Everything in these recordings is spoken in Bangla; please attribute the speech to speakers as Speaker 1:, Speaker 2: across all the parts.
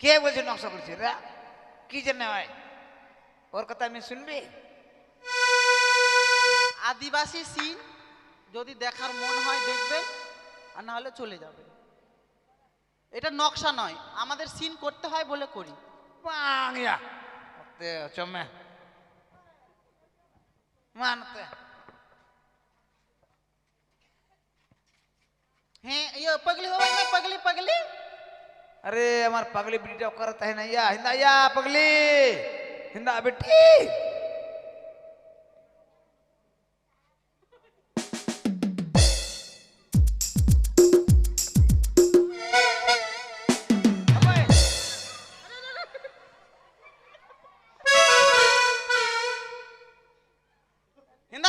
Speaker 1: কে বলছে নকশা করছে? রা কি জানে হয়? ওর কথা আমি শুনবি?
Speaker 2: আদিবাসী সিন যদি দেখার মন হয় দেখবে আর না হলে চলে যাবে। এটা নকশা নয় আমাদের সিন করতে হয় বলে করি।
Speaker 1: বাংলা চমে।
Speaker 2: হ্যাঁ ইয়ে পগলি হবে পগলি পগলি।
Speaker 1: अरे, हमार पगली बेटी करता है ना या हिंदा या पगली। हिंदा बेटी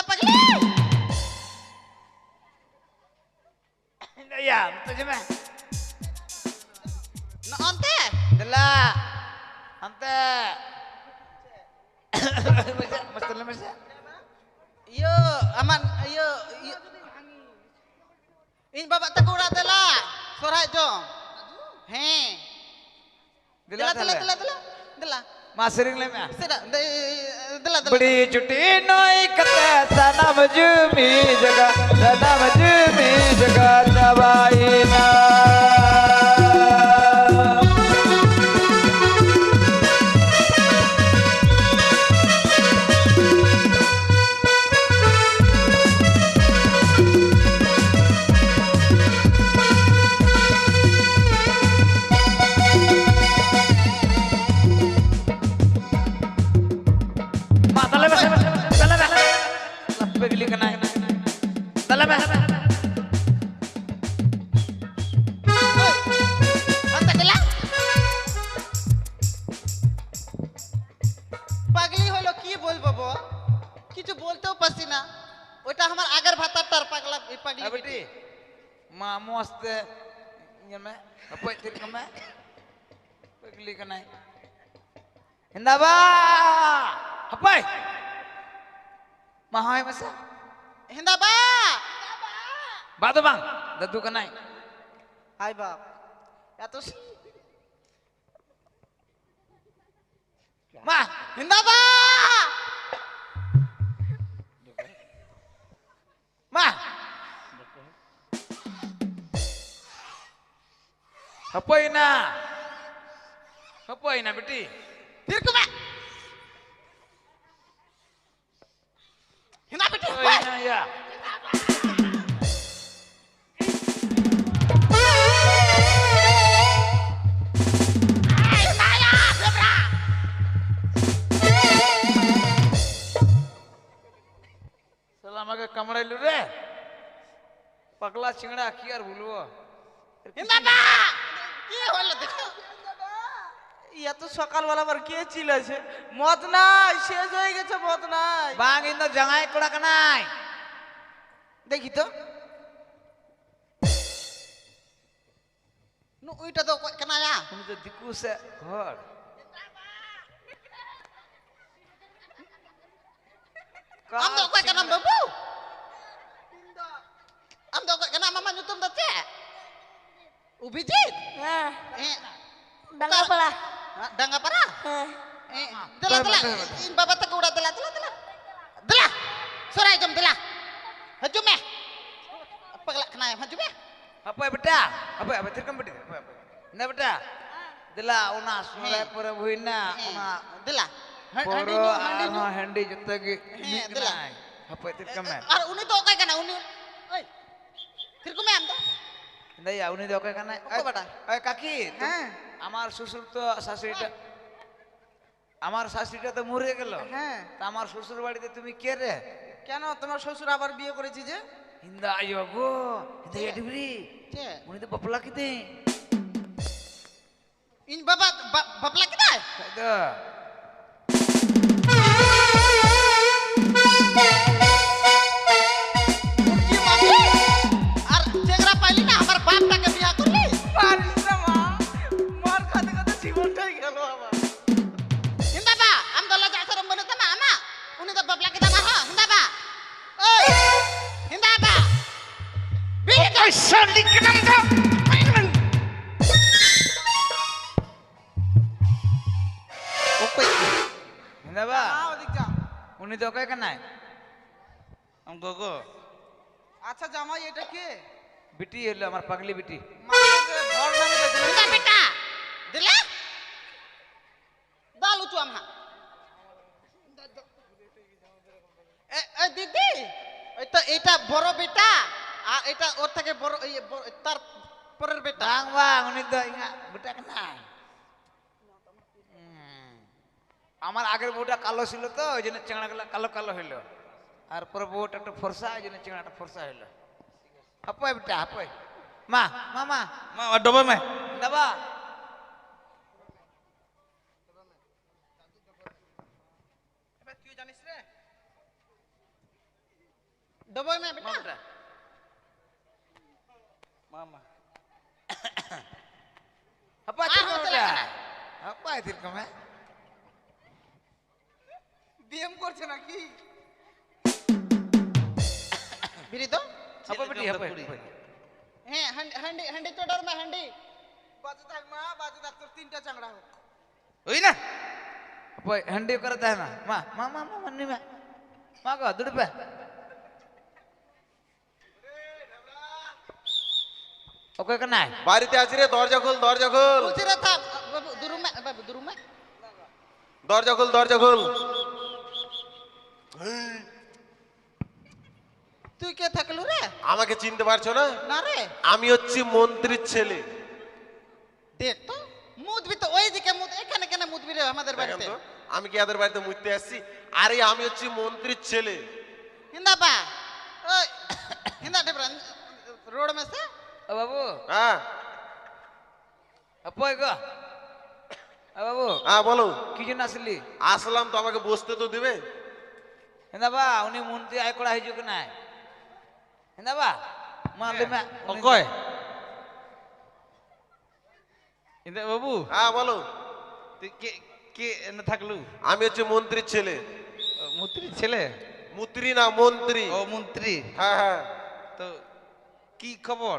Speaker 2: पगली।
Speaker 1: हिंदा इन बाबा
Speaker 2: तक उड़ा
Speaker 1: दिला
Speaker 2: सोरा जो हैं
Speaker 1: दिला दिला
Speaker 2: दिला दिला दिला
Speaker 1: मासरिंग ले मैं
Speaker 2: सिरा दिला
Speaker 1: बड़ी चुटी नौ एक
Speaker 2: तरह सनामजुमी
Speaker 1: जगा सनामजुमी टिकली का नाही
Speaker 2: हिंदाबा अप्पाय महाय
Speaker 1: मसा
Speaker 2: हिंदाबा बादो
Speaker 1: बांग ददू का नाही हाय बाप
Speaker 2: या तो मा हिंदाबा
Speaker 1: मा अप्पाय ना ಅಪ್ಪ ಐನ ಬಿಟ್ಟಿ? ತಿರ್ಕುಮ ಇನ್ನ ಬಿಟ್ಟಿ ಅಯ್ಯ ಸಲ ಮಗ
Speaker 2: ಕಮಲ ಇಲ್ಲರೇ ಪಗಲ ಚಿಂಗಡ ಹಾಕಿಯಾರ ಹುಲ್ವೋ সকালবেলা আবার কে চিলেছে মদ নাই শেষ হয়ে গেছে মদ নাই।
Speaker 1: বাং ইন জাঙাই কোড়া কানাই?
Speaker 2: দেখি তো। নু ওইটা তো কেন আয়া
Speaker 1: তুমি তো দিকু সে ঘর।
Speaker 2: আম তো কই কেন বাবু? আম তো কই কেন মামা nyutum dah cek ubijit
Speaker 3: Nah,
Speaker 2: Danga para?
Speaker 3: Eh,
Speaker 1: dela dela.
Speaker 2: In bapak tak udah dela dela dela. Dela. Surai jom telah. Hajum eh. Apa kelak kena ya? Hajum eh.
Speaker 1: Apa ya beda? Apa ya? Tirkan beda. Apa
Speaker 2: eh.
Speaker 1: apa? Ini
Speaker 2: beda.
Speaker 1: Dela
Speaker 2: unas pura perbuina. Dela.
Speaker 1: Poro
Speaker 2: arno handi
Speaker 1: juta
Speaker 2: ki. Dela.
Speaker 1: Apa ya?
Speaker 2: Tirkan
Speaker 1: eh.
Speaker 2: eh Ar ah, uni tuh kayak kena uni. Oi. Tirkan eh am tuh.
Speaker 1: Ini ya uni tuh
Speaker 2: kayak kena.
Speaker 1: Apa beda? Eh
Speaker 2: kaki. Hah.
Speaker 1: আমার শ্বশুর তো শাশুড়িটা আমার শাশুড়িটা তো মরে গেল।
Speaker 2: হ্যাঁ।
Speaker 1: তা আমার শ্বশুর বাড়িতে তুমি কে রে?
Speaker 2: কেন? তোমার শ্বশুর আবার বিয়ে করেছি যে।
Speaker 1: হিন্দা আইও গো। হিন্দা এডিবরি উনি তো বাপলা কিতে।
Speaker 2: ইন বাবা বাপলা কি গগো আচ্ছা জামাই এটা কে?
Speaker 1: বিটি হলো আমার পাগলি বিটি
Speaker 2: এ এ, দিদি তো এটা বড় আর এটা ওর থেকে বড় এই বড়- তার পরের বেটা
Speaker 1: bang bang আমার আগের বউটা কালো ছিল তো ওই জন্য চেংড়াগুলো কালো কালো হইল আর পরে বউটা একটা ফর্সা ওই জন্য চেংড়াটা ফর্সা হইল হাপাই বেটা হাপাই মা মা মা
Speaker 2: মা ডবে মে
Speaker 1: দাবা
Speaker 2: তুই জানিস রে ডবে মে বেটা
Speaker 1: বেটা
Speaker 2: মামা
Speaker 1: হাপাই
Speaker 2: Ah,
Speaker 1: তিরকম
Speaker 2: hotel
Speaker 1: বেটা
Speaker 2: এখানে।
Speaker 1: হাপাই তিরকম হ্যাঁ
Speaker 2: বিএম করছে নাকি বিরি তো
Speaker 1: হাপাই বেটি হাপাই হাপাই।
Speaker 2: হ্যাঁ হান্ডি হান্ডি হান্ডি চোডার মে হান্ডি বাজে থাক মা বাজে থাক তোর তিনটা চাংড়া হোক
Speaker 1: ওই না হাপাই হ্যান্ডি করতে হয় না মা মা মা মা মান্নি মা মা গো দুড় পে ওকে কে নাই
Speaker 4: বাড়িতে আছি রে দরজা
Speaker 2: তুই কে থাকলু রে?
Speaker 4: আমাকে চিনতে পারছ না?
Speaker 2: না রে।
Speaker 4: আমি হচ্ছি মন্ত্রীর ছেলে।
Speaker 2: দেখ তো মুদবি তো ওই দিকে মুদ এখানে কেন মুদবি রে আমাদের বাড়িতে?
Speaker 4: আমি কি আদের বাড়িতে মুদতে আসছি? আরে আমি হচ্ছি মন্ত্রীর ছেলে।
Speaker 2: হিন্দা বা ওই হিন্দা টেবরা রোড মে সে
Speaker 1: ও বাবু।
Speaker 4: হ্যাঁ।
Speaker 1: আপু গো। বাবু।
Speaker 4: হ্যাঁ বলো।
Speaker 1: কি জন্য আসলি?
Speaker 4: আসলাম তো আমাকে বসতে তো দিবে।
Speaker 1: হিন্দা বা উনি মন্ত্রী আয় করা হয়েছে কি না হেন্দা বা মা
Speaker 5: ইন্দা বাবু
Speaker 4: হ্যাঁ বলো
Speaker 5: তুই কে কে এনে থাকলু
Speaker 4: আমি হচ্ছে মন্ত্রীর ছেলে
Speaker 5: ও, মন্ত্রী ছেলে
Speaker 4: মন্ত্রী না মন্ত্রী
Speaker 5: ও মন্ত্রী
Speaker 4: হ্যাঁ হ্যাঁ
Speaker 5: তো কি খবর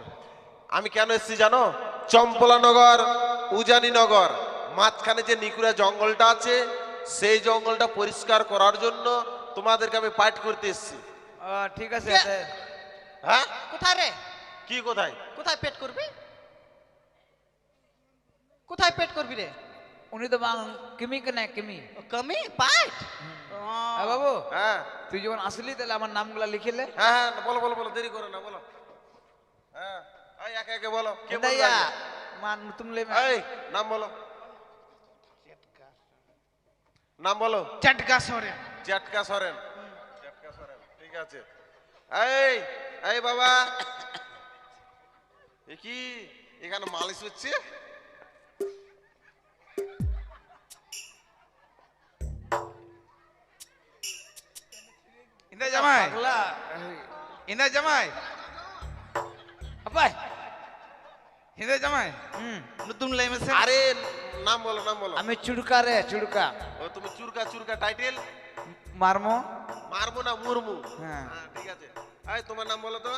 Speaker 4: আমি কেন এসেছি জানো চম্পলানগর উজানিনগর মাঝখানে যে নিকুরা জঙ্গলটা আছে সেই জঙ্গলটা পরিষ্কার করার জন্য তোমাদেরকে আমি পাঠ করতে এসেছি
Speaker 1: ঠিক আছে
Speaker 4: হ্যাঁ?
Speaker 2: কোথায় রে?
Speaker 4: কি কোথায়?
Speaker 2: কোথায় পেট করবি? কোথায় পেট করবি রে?
Speaker 1: উনি তো বাং কিমি কে নাই কিমি?
Speaker 2: কমি? পাইট?
Speaker 1: এ বাবু
Speaker 4: হ্যাঁ।
Speaker 1: তুই যখন আসলি তাহলে আমার নামগুলা লিখিলে
Speaker 4: হ্যাঁ হ্যাঁ বলো বলো বলো দেরি করো না বলো। হ্যাঁ এই একে একে বলো কে বলবে
Speaker 1: হেন্দাইয়া
Speaker 4: আগে?
Speaker 1: মা তুম লে
Speaker 4: এই নাম বলো। নাম বলো।
Speaker 5: চাটকা সরে
Speaker 4: চ্যাটকা সরেন। চ্যাটকা সরেন ঠিক আছে। এই এই বাবা। এ কি? এখানে মালিশ হচ্ছে?
Speaker 5: ইন্দা জামাই।
Speaker 1: পাগলা।
Speaker 5: ইন্দা জামাই।
Speaker 1: আপাই
Speaker 5: ইন্দা জামাই।
Speaker 1: হুম।
Speaker 5: নতুন লাইমেছে
Speaker 4: আরে নাম বলো নাম বলো।
Speaker 1: আমি চুড়কা রে চুড়কা
Speaker 4: ও তুমি চুরকা চুরকা টাইটেল?
Speaker 1: মারমো?
Speaker 4: মারমো না মুরমু।
Speaker 1: হ্যাঁ।,
Speaker 4: হ্যাঁ ঠিক আছে। আরে তোমার নাম বলো তো?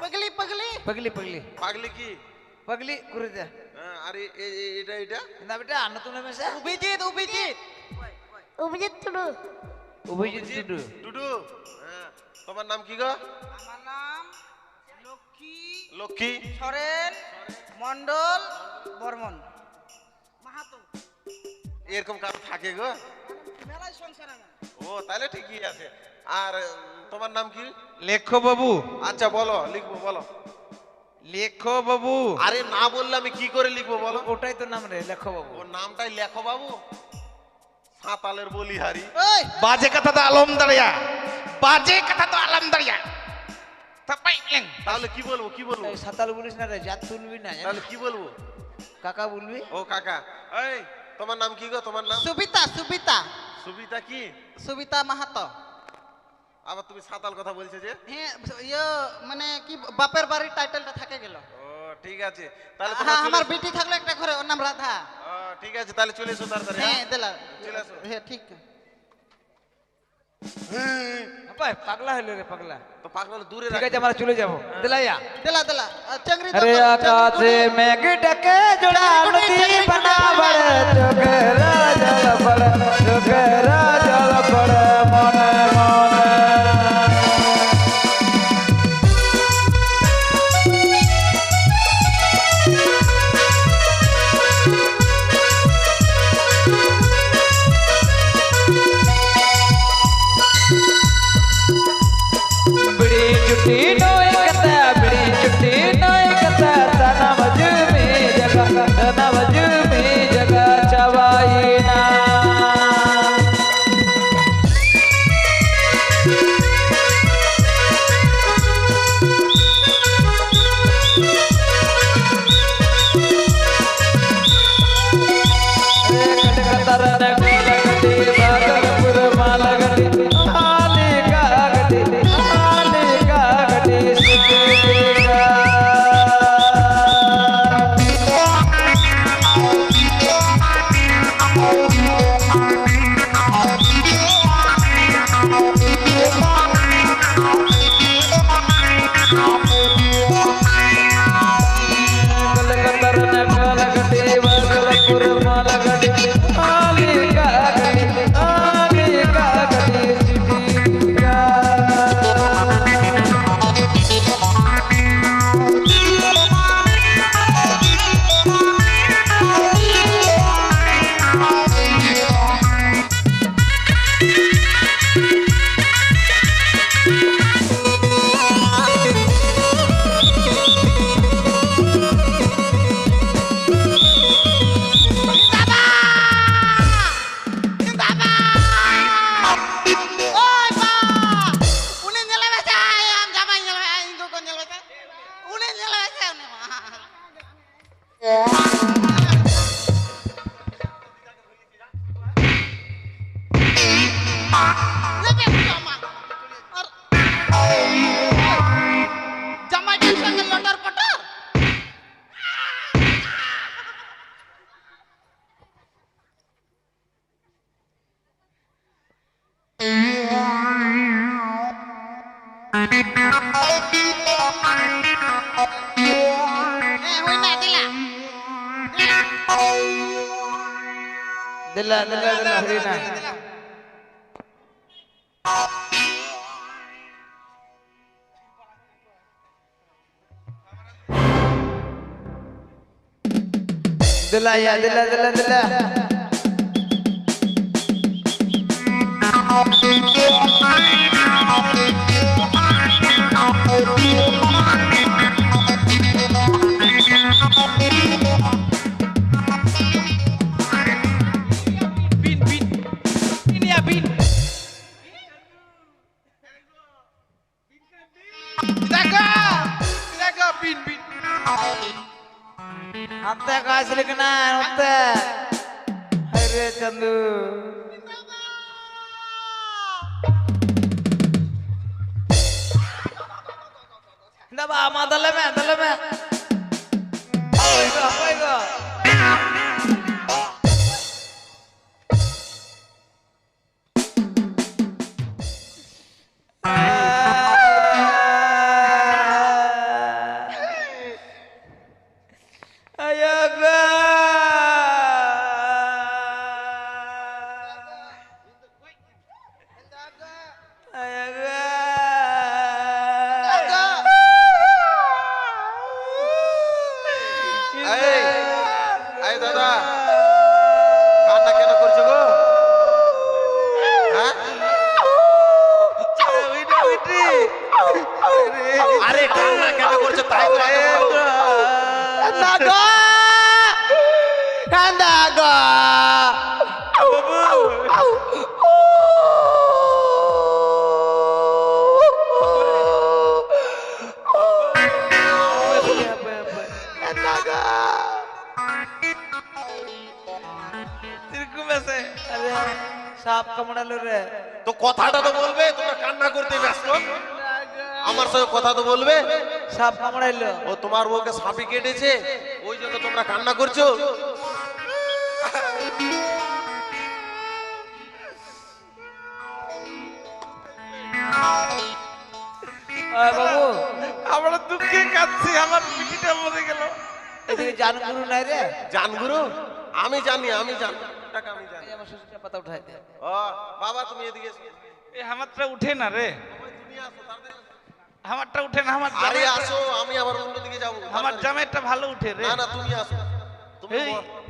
Speaker 2: পাগলি পাগলি।
Speaker 1: পাগলি পাগলি।
Speaker 4: পাগলি কি?
Speaker 1: পাগলি করে দে।
Speaker 4: হ্যাঁ, আরে এটা এটা?
Speaker 1: না বেটা আন্ন তুমি মেসে
Speaker 2: অভিজিৎ অভিজিৎ।
Speaker 3: অভিজিৎ টুডু।
Speaker 1: অভিজিৎ টুডু।
Speaker 4: টুডু? হ্যাঁ, তোমার নাম কি গো?
Speaker 2: আমার নাম লক্ষ্মী
Speaker 4: লক্ষ্মী।
Speaker 2: সরেন মন্ডল বর্মন। মাহাতো
Speaker 4: এরকম কারও থাকে গো? ও তাহলে ঠিকই আছে। আর তোমার নাম কি?
Speaker 5: লেখো বাবু
Speaker 4: আচ্ছা বলো লিখব বলো।
Speaker 5: লেখো বাবু
Speaker 4: আরে না বললে আমি কি করে লিখব বলো?
Speaker 1: ওটাই তো নাম রে লেখো বাবু
Speaker 4: ও নামটাই লেখো বাবু সাঁতালের বলিহারি
Speaker 5: বাজে কথা তো আলম দাঁড়িয়া বাজে কথা তো আলম দাঁড়িয়া
Speaker 4: তাহলে কি বলব কি বলব?
Speaker 1: সাতাল বলিস না রে জাত তুলবি না
Speaker 4: তাহলে কি বলব?
Speaker 1: কাকা বলবি?
Speaker 4: ও কাকা। এই তোমার নাম কি গো? তোমার নাম?
Speaker 2: সুবিতা সুবিতা।
Speaker 4: সুবিতা কি
Speaker 2: সুবিতা মাহাতো
Speaker 4: আবার তুমি সাঁতাল কথা বলছো যে
Speaker 2: হ্যাঁ ইয়ে মানে কি বাপের বাড়ির টাইটেলটা থাকে গেল
Speaker 4: ও ঠিক আছে তাহলে
Speaker 2: হ্যাঁ আমার বেটি থাকলো একটা ঘরে ওর নাম রাধা
Speaker 4: ও ঠিক আছে তাহলে চলে এসো তাড়াতাড়ি
Speaker 2: হ্যাঁ দেলা
Speaker 4: চলে এসো
Speaker 2: হ্যাঁ ঠিক
Speaker 1: ভাই পাগলা হলো রে পাগলা
Speaker 4: তো পাগলা দূরে
Speaker 1: ঠিক আছে আমরা চলে যাব দেলাইয়া
Speaker 2: দেলা দেলা
Speaker 1: চংরি
Speaker 2: তো আরে আকাশে মেঘ ডকে জোড়া নদী বানাবড় চোখ রাজা
Speaker 1: বড় era দিলা ইয়া দিলা দিলা দিলা।
Speaker 5: বিন বিন।
Speaker 4: ಅಂತ ಕಾಸಲಿಕ್ಕನ ಅಂತ ಹರೇ ಚಂದು
Speaker 1: ಮೊದಲಮೆ ಮೊದಲಮೆ
Speaker 5: ಇದು ಅಪ್ಪ
Speaker 1: ಇದು কামড়ালো রে।
Speaker 4: তো কথাটা তো বলবে তোমরা কান্না করতে ব্যস্ত। আমার সঙ্গে কথা তো বলবে।
Speaker 1: সাপ কামড়াইলো
Speaker 4: ও তোমার বউকে সাপে কেটেছে ওই জন্য তোমরা কান্না করছ।
Speaker 1: বাবু।
Speaker 5: আমরা দুঃখে কাঁদছি আমার পিঠিটা মরে গেল।
Speaker 1: এদিকে জানগুরু নাই রে।
Speaker 4: জানগুরু? আমি জানি আমি জানি।
Speaker 1: শ্বশুরটা পাতা উঠাই দে
Speaker 4: ও বাবা তুমি এদিকে এসো।
Speaker 5: এই আমারটা উঠে না রে।
Speaker 4: তুমি আসো, তাড়াতাড়ি
Speaker 5: আমারটা উঠে না আমার
Speaker 4: আরে আসো আমি আবার অন্যদিকে যাব।
Speaker 5: আমার। জামাইটা ভালো উঠে রে।
Speaker 4: না না তুমি আসো। তুমি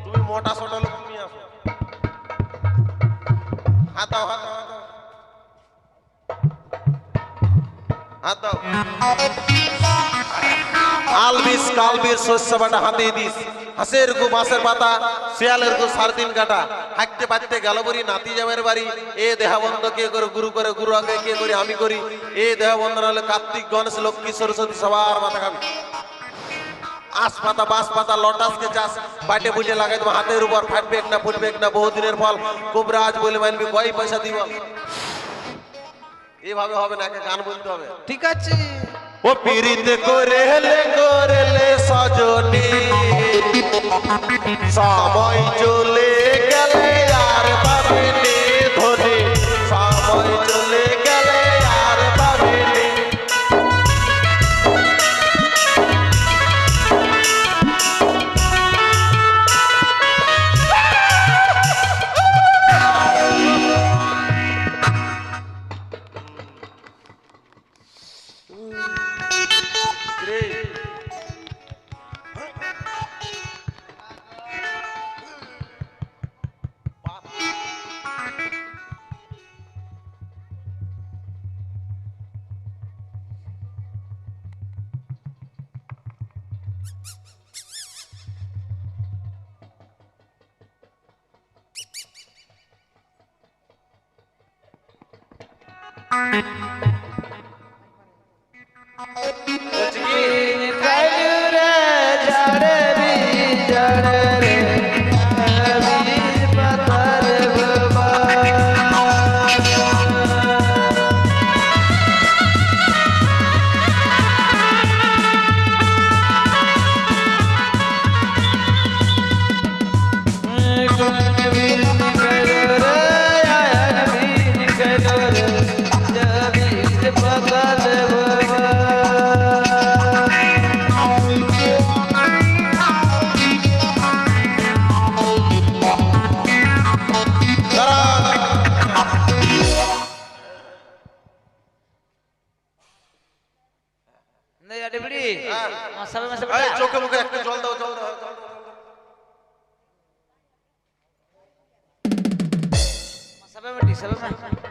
Speaker 4: তুমি মোটা সোটা লোক তুমি আসো। হাত দাও হাত দাও হাত দাও। হাত দাও। আলবিস কালবির শস্য বাটা হাতে দিস। হাসের গু, বাঁশের পাতা, শিয়ালের গু সার দিন কাটা হাঁকতে পাততে গেল বরি নাতি জামের বাড়ি। এ দেহাবন্ধ কে করে, গুরু করে, গুরু আগে কে করি, আমি করি। এ দেহা বন্ধ হলে কার্তিক, গণেশ, লক্ষ্মী, সরস্বতী, সবার মাথা খাবি। আস পাতা বাস পাতা লটাসকে চাষ, বাটে বুটে লাগাই দেবো, হাতের উপর ফাটবে না ফুটবে না বহুদিনের ফল। কুবরাজ বলে মানবি কয় পয়সা দিব? এভাবে হবে না গান বলতে হবে।
Speaker 1: ঠিক আছে।
Speaker 4: ও পিরিত করেলে করেলে সজনী। সময় চলে গেলে বলছি
Speaker 1: சபை சபை சபை